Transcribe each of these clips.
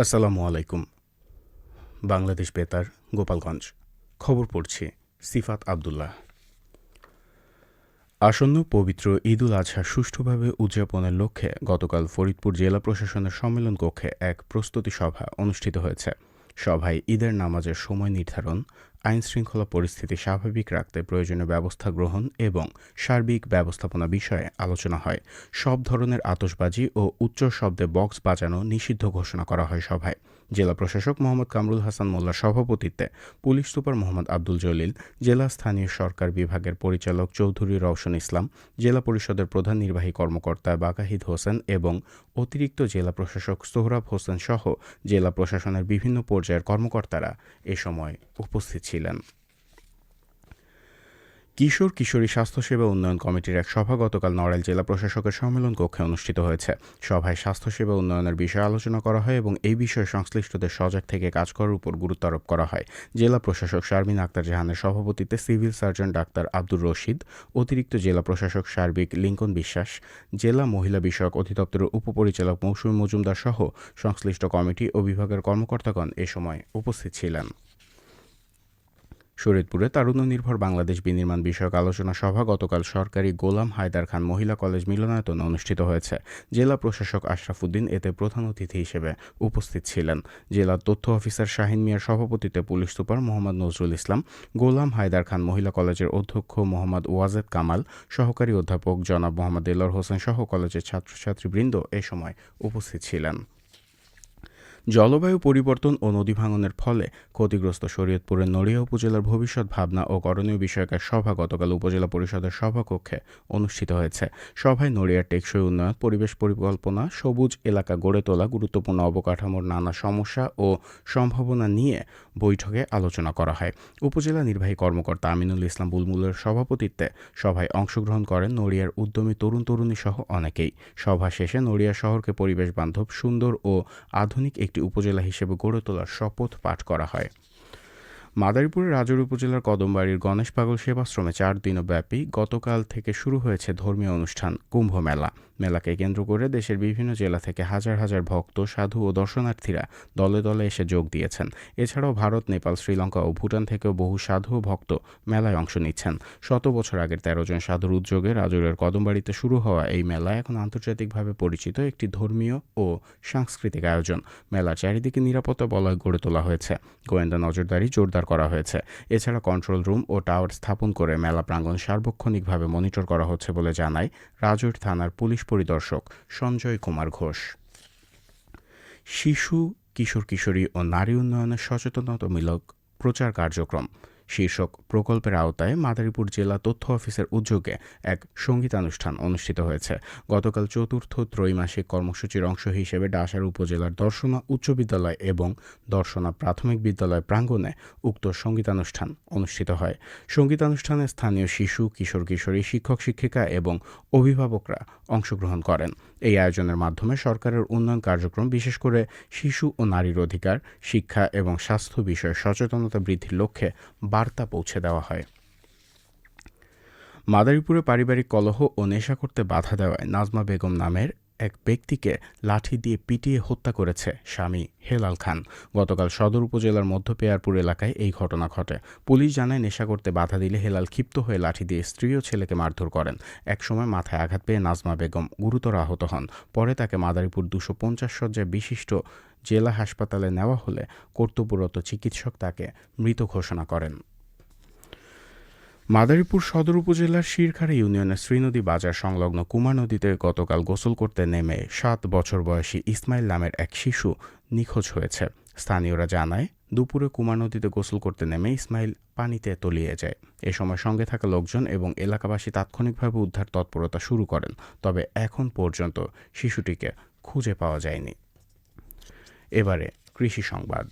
আসসালামু আলাইকুম। বাংলাদেশ বেতার, গোপালগঞ্জ। খবর পড়ছে সিফাত আবদুল্লাহ। আসন্ন পবিত্র ঈদ উল আজহা সুষ্ঠুভাবে উদযাপনের লক্ষ্যে গতকাল ফরিদপুর জেলা প্রশাসনের সম্মেলন কক্ষে এক প্রস্তুতি সভা অনুষ্ঠিত হয়েছে। সভায় ঈদের নামাজের সময় নির্ধারণ আইন শৃঙ্খলা পরিস্থিতি স্বাভাবিক রাখতে প্রয়োজনীয় ব্যবস্থা গ্রহণ এবং সার্বিক ব্যবস্থাপনা বিষয়ে আলোচনা হয়। সব ধরনের আতসবাজি ও উচ্চ শব্দে বক্স বাজানো নিষিদ্ধ ঘোষণা করা হয় সভায়। জেলা প্রশাসক মোহাম্মদ কামরুল হাসান মোল্লার সভাপতিত্বে পুলিশ সুপার মোহাম্মদ আব্দুল জলিল, জেলা স্থানীয় সরকার বিভাগের পরিচালক চৌধুরী রওশন ইসলাম, জেলা পরিষদের প্রধান নির্বাহী কর্মকর্তা বাকাহিদ হোসেন এবং অতিরিক্ত জেলা প্রশাসক সোহরাব হোসেন সহ জেলা প্রশাসনের বিভিন্ন পর্যায়ের কর্মকর্তারা এ সময় উপস্থিত ছিলেন। কিশোর কিশোরী স্বাস্থ্যসেবা উন্নয়ন কমিটির এক সভা গতকাল নড়াইল জেলা প্রশাসকের সম্মেলন কক্ষে অনুষ্ঠিত হয়েছে। সভায় স্বাস্থ্যসেবা উন্নয়নের বিষয়ে আলোচনা করা হয় এবং এই বিষয়ে সংশ্লিষ্টদের সজাগ থেকে কাজ করার উপর গুরুত্ব আরোপ করা হয়। জেলা প্রশাসক শারমিন আক্তার জাহানের সভাপতিত্বে civil surgeon doctor Abdur Rashid, অতিরিক্ত জেলা প্রশাসক সার্বিক লিঙ্কন বিশ্বাস, জেলা মহিলা বিষয়ক অধিদপ্তরের উপপরিচালক মৌসুমী মজুমদার সহ সংশ্লিষ্ট কমিটি ও বিভাগের কর্মকর্তাগণ এ সময় উপস্থিত ছিলেন। শরীয়তপুরে তারুণ্য নির্ভর বাংলাদেশ বিনির্মাণ বিষয়ক আলোচনা সভা গতকাল সরকারি গোলাম হায়দার খান মহিলা কলেজ মিলনায়তনে অনুষ্ঠিত হয়েছে। জেলা প্রশাসক আশরাফুদ্দিন এতে প্রধান অতিথি হিসেবে উপস্থিত ছিলেন। জেলা তথ্য অফিসার শাহিন মিয়ার সভাপতিত্বে পুলিশ সুপার মোহাম্মদ নজরুল ইসলাম, গোলাম হায়দার খান মহিলা কলেজের অধ্যক্ষ মোহাম্মদ ওয়াজেদ কামাল, সহকারী অধ্যাপক জনাব মোহাম্মদ দেলোয়ার হোসেন সহ কলেজের ছাত্রছাত্রীবৃন্দ এ সময় উপস্থিত ছিলেন। জলবায়ু পরিবর্তন ও নদী ভাঙনের ফলে ক্ষতিগ্রস্ত শরীয়তপুরের নড়িয়া উপজেলার ভবিষ্যৎ ভাবনা ও করণীয় বিষয়ক এক সভা গতকাল উপজেলা পরিষদের সভাকক্ষে অনুষ্ঠিত হয়েছে। সভায় নড়িয়ার টেকসই উন্নয়ন, পরিবেশ পরিকল্পনা, সবুজ এলাকা গড়ে তোলা, গুরুত্বপূর্ণ অবকাঠামোর নানা সমস্যা ও সম্ভাবনা নিয়ে বৈঠকে আলোচনা করা হয়। উপজেলা নির্বাহী কর্মকর্তা আমিনুল ইসলাম বুলমুলের সভাপতিত্বে সভায় অংশগ্রহণ করেন নড়িয়ার উদ্যমী তরুণ তরুণী সহ অনেকেই। সভা শেষে নড়িয়া শহরকে পরিবেশ বান্ধব, সুন্দর ও আধুনিক একটি একটি উপজেলা হিসেবে গড়ে তোলার শপথ পাঠ করা হয়। মাদারীপুরের রাজৌর উপজেলার কদমবাড়ির গণেশ পাগল সেবাশ্রমে চার দিনব্যাপী গতকাল থেকে শুরু হয়েছে ধর্মীয় অনুষ্ঠান, কুম্ভ মেলা। মেলাকে কেন্দ্র করে দেশের বিভিন্ন জেলা থেকে হাজার হাজার ভক্ত, সাধু ও দর্শনার্থীরা দলে দলে এসে যোগ দিয়েছেন। এছাড়াও ভারত, নেপাল, শ্রীলঙ্কা ও ভুটান থেকেও বহু সাধু ও ভক্ত মেলায় অংশ নিচ্ছেন। শত বছর আগের তেরো জন সাধুর উদ্যোগে রাজৌরের কদমবাড়িতে শুরু হওয়া এই মেলা এখন আন্তর্জাতিকভাবে পরিচিত একটি ধর্মীয় ও সাংস্কৃতিক আয়োজন। মেলার চারিদিকে নিরাপত্তা বলয় গড়ে তোলা হয়েছে। গোয়েন্দা নজরদারি জোরদার করা হয়েছে। এছাড়া কন্ট্রোল রুম ও টাওয়ার স্থাপন করে মেলা প্রাঙ্গণ সার্বক্ষণিকভাবে মনিটর করা হচ্ছে বলে জানায় রাজৈর থানার পুলিশ পরিদর্শক সঞ্জয় কুমার ঘোষ। শিশু কিশোর কিশোরী ও নারী উন্নয়নের সচেতনতামূলক প্রচার কার্যক্রম। শীর্ষক প্রকল্পের আওতায় মাদারীপুর জেলা তথ্য অফিসের উদ্যোগে এক সঙ্গীতানুষ্ঠান অনুষ্ঠিত হয়েছে। গতকাল চতুর্থ ত্রৈমাসিক কর্মসূচির অংশ হিসেবে ডাসার উপজেলার দর্শনা উচ্চ বিদ্যালয় এবং দর্শনা প্রাথমিক বিদ্যালয় প্রাঙ্গণে উক্ত সঙ্গীতানুষ্ঠান অনুষ্ঠিত হয়। সঙ্গীতানুষ্ঠানে স্থানীয় শিশু, কিশোর কিশোরী, শিক্ষক শিক্ষিকা এবং অভিভাবকরা অংশগ্রহণ করেন। এই আয়োজনের মাধ্যমে সরকারের উন্নয়ন কার্যক্রম, বিশেষ করে শিশু ও নারীর অধিকার, শিক্ষা এবং স্বাস্থ্য বিষয়ে সচেতনতা বৃদ্ধির লক্ষ্যে বার্তা পৌঁছে দেওয়া হয়। মাদারীপুরে পারিবারিক কলহ ও নেশা করতে বাধা দেওয়ায় নাজমা বেগম নামের এক ব্যক্তিকে লাঠি দিয়ে পিটিয়ে হত্যা করেছে স্বামী হেলাল খান। গতকাল সদর উপজেলার মধ্য পেয়ারপুর এলাকায় এই ঘটনা ঘটে। পুলিশ জানায়, নেশা করতে বাধা দিলে হেলাল ক্ষিপ্ত হয়ে লাঠি দিয়ে স্ত্রী ও ছেলেকে মারধর করেন। একসময় মাথায় আঘাত পেয়ে নাজমা বেগম গুরুতর আহত হন। পরে তাকে মাদারীপুর দুশো পঞ্চাশ শয্যায় বিশিষ্ট জেলা হাসপাতালে নেওয়া হলে কর্তব্যরত চিকিৎসক তাকে মৃত ঘোষণা করেন। মাদারীপুর সদর উপজেলার শিরখাড়া ইউনিয়নের শ্রীনদী বাজার সংলগ্ন কুমার নদীতে গতকাল গোসল করতে নেমে সাত বছর বয়সী ইসমাইল নামের এক শিশু নিখোঁজ হয়েছে। স্থানীয়রা জানায়, দুপুরে কুমার নদীতে গোসল করতে নেমে ইসমাইল পানিতে তলিয়ে যায়। এ সময় সঙ্গে থাকা লোকজন এবং এলাকাবাসী তাৎক্ষণিকভাবে উদ্ধার তৎপরতা শুরু করেন, তবে এখন পর্যন্ত শিশুটিকে খুঁজে পাওয়া যায়নি। এবারে কৃষি সংবাদ।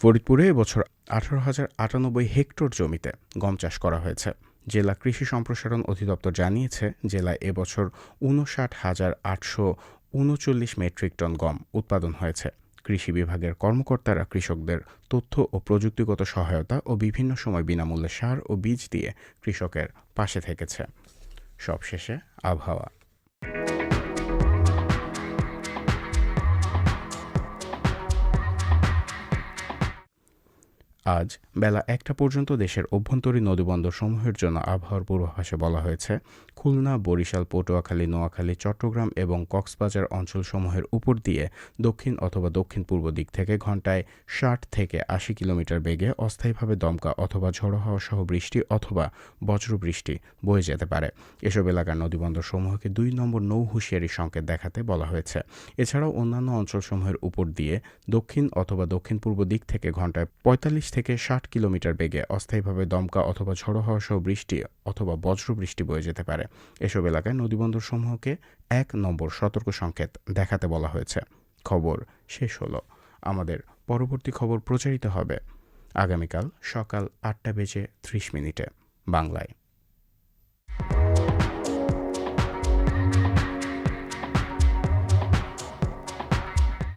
ফরিদপুরে এবছর আঠারো হাজার আটানব্বই হেক্টর জমিতে গম চাষ করা হয়েছে। জেলা কৃষি সম্প্রসারণ অধিদপ্তর জানিয়েছে, জেলায় এবছর উনষাট হাজার আটশো উনচল্লিশ মেট্রিক টন গম উৎপাদন হয়েছে। কৃষি বিভাগের কর্মকর্তারা কৃষকদের তথ্য ও প্রযুক্তিগত সহায়তা ও বিভিন্ন সময় বিনামূল্যে সার ও বীজ দিয়ে কৃষকের পাশে থেকেছে। সবশেষে আবহাওয়া। আজ বেলা একটা পর্যন্ত দেশের অভ্যন্তরীণ নদীবন্দরসমূহের জন্য আবহাওয়ার পূর্বাভাসে বলা হয়েছে, খুলনা, বরিশাল, পটুয়াখালী, নোয়াখালী, চট্টগ্রাম এবং কক্সবাজার অঞ্চলসমূহের উপর দিয়ে দক্ষিণ অথবা দক্ষিণ পূর্ব দিক থেকে ঘন্টায় ষাট থেকে আশি কিলোমিটার বেগে অস্থায়ীভাবে দমকা অথবা ঝড়ো হাওয়া সহ বৃষ্টি অথবা বজ্রবৃষ্টি বয়ে যেতে পারে। এসব এলাকার নদীবন্দরসমূহকে দুই নম্বর নৌ হুঁশিয়ারি সংকেত দেখাতে বলা হয়েছে। এছাড়াও অন্যান্য অঞ্চলসমূহের উপর দিয়ে দক্ষিণ অথবা দক্ষিণ পূর্ব দিক থেকে ঘন্টায় পঁয়তাল্লিশ থেকে ষাট কিলোমিটার বেগে অস্থায়ীভাবে দমকা অথবা ঝড়ো হওয়া সহ বৃষ্টি অথবা বজ্রবৃষ্টি বয়ে যেতে পারে। এসব এলাকায় নদীবন্দরসমূহকে এক নম্বর সতর্ক সংকেত দেখাতে বলা হয়েছে। খবর শেষ হলো। আমাদের পরবর্তী খবর প্রচারিত হবে আগামীকাল সকাল আটটা বেজে ত্রিশ মিনিটে। বাংলায়।